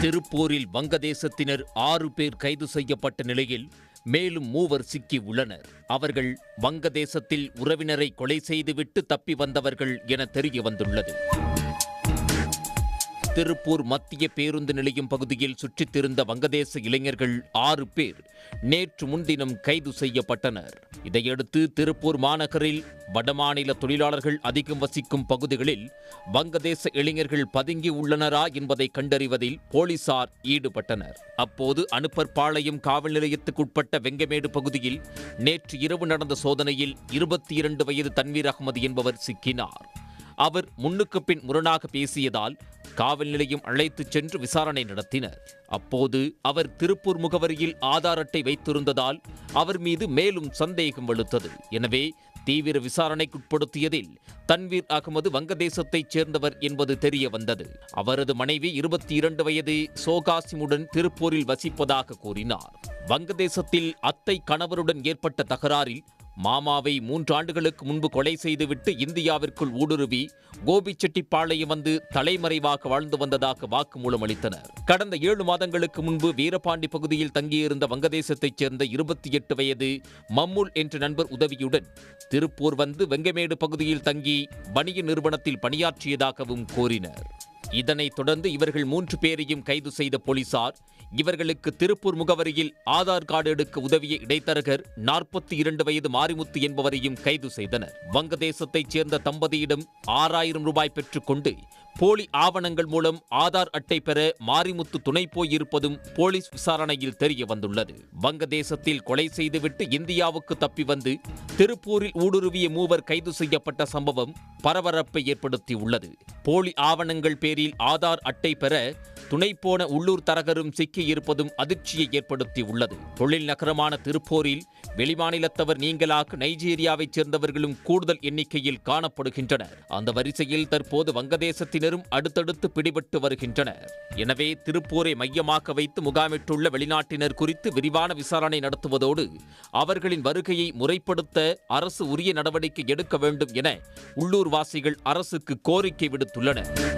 திருப்பூரில் வங்கதேசத்தினர் ஆறு பேர் கைது செய்யப்பட்ட நிலையில் மேலும் மூவர் சிக்கி உள்ளனர். அவர்கள் வங்கதேசத்தில் உறவினரை கொலை செய்துவிட்டு தப்பி வந்தவர்கள் என தெரிய வந்துள்ளது திருப்பூர் மத்திய பேருந்து நிலையம் பகுதியில் சுற்றித் திரிந்த வங்கதேச இளைஞர்கள் ஆறு பேர் நேற்று முன்தினம் கைது செய்யப்பட்டனர். இதையடுத்து திருப்பூர் மாநகரில் வடமாநில தொழிலாளர்கள் அதிகம் வசிக்கும் பகுதிகளில் வங்கதேச இளைஞர்கள் பதுங்கி உள்ளனரா என்பதை கண்டறிவதில் போலீசார் ஈடுபட்டனர். அப்போது அனுப்பற்பாளையம் காவல் நிலையத்துக்குட்பட்ட வெங்கமேடு பகுதியில் நேற்று இரவு நடந்த சோதனையில் இருபத்தி இரண்டு வயது தன்வீர் அகமது என்பவர் சிக்கினார். அவர் முன்னுக்கு பின் முரணாக பேசியதால் காவல் நிலையம் அழைத்துச் சென்று விசாரணை நடத்தினர். அப்போது அவர் திருப்பூர் முகவரியில் ஆதார் அட்டை வைத்திருந்ததால் அவர் மீது மேலும் சந்தேகம் வலுத்தது எனவே தீவிர விசாரணைக்குட்படுத்தியதில் தன்வீர் அகமது வங்கதேசத்தைச் சேர்ந்தவர் என்பது தெரிய வந்தது அவரது மனைவி இருபத்தி இரண்டு வயது சோகாசிமுடன் திருப்பூரில் வசிப்பதாக கூறினார். வங்கதேசத்தில் அத்தை கணவருடன் ஏற்பட்ட தகராறில் மாமாவை மூன்று ஆண்டுகளுக்கு முன்பு கொலை செய்துவிட்டு இந்தியாவிற்குள் ஊடுருவி கோபிச்செட்டிப்பாளையம் வந்து தலைமறைவாக வாழ்ந்து வந்ததாக வாக்குமூலம் அளித்தனர். கடந்த ஏழு மாதங்களுக்கு முன்பு வீரபாண்டி பகுதியில் தங்கியிருந்த வங்கதேசத்தைச் சேர்ந்த இருபத்தி எட்டு வயது மம்முல் என்ற நண்பர் உதவியுடன் திருப்பூர் வந்து வெங்கமேடு பகுதியில் தங்கி வணிக நிறுவனத்தில் பணியாற்றியதாகவும் கூறினர். இதனைத் தொடர்ந்து இவர்கள் மூன்று பேரையும் கைது செய்த போலீசார் இவர்களுக்கு திருப்பூர் முகவரியில் ஆதார் கார்டு எடுக்க உதவிய இடைத்தரகர் நாற்பத்தி இரண்டு வயது மாரிமுத்து என்பவரையும் கைது செய்தனர். வங்கதேசத்தைச் சேர்ந்த தம்பதியிடம் ஆறாயிரம் ரூபாய் பெற்றுக்கொண்டு போலி ஆவணங்கள் மூலம் ஆதார் அட்டை பெற மாரிமுத்து துணை போயிருப்பதும் போலீஸ் விசாரணையில் தெரிய வந்துள்ளது. வங்கதேசத்தில் கொலை செய்துவிட்டு இந்தியாவுக்கு தப்பி வந்து திருப்பூரில் ஊடுருவிய மூவர் கைது செய்யப்பட்ட சம்பவம் பரபரப்பை ஏற்படுத்தியுள்ளது. போலி ஆவணங்கள் பேரில் ஆதார் அட்டை பெற துணை போன உள்ளூர் தரகரும் சிக்கியிருப்பதும் அதிர்ச்சியை ஏற்படுத்தி உள்ளது தொழில் நகரமான திருப்பூரில் வெளிமாநிலத்தவர் நீங்களாக நைஜீரியாவைச் சேர்ந்தவர்களும் கூடுதல் எண்ணிக்கையில் காணப்படுகின்றனர். அந்த வரிசையில் தற்போது வங்கதேசத்தினரும் அடுத்தடுத்து பிடிபட்டு வருகின்றனர். எனவே திருப்பூரை மையமாக வைத்து முகாமிட்டுள்ள வெளிநாட்டினர் குறித்து விரிவான விசாரணை நடத்துவதோடு அவர்களின் வருகையை முறைப்படுத்த அரசு உரிய நடவடிக்கை எடுக்க வேண்டும் என உள்ளூர்வாசிகள் அரசுக்கு கோரிக்கை விடுத்துள்ளனர்.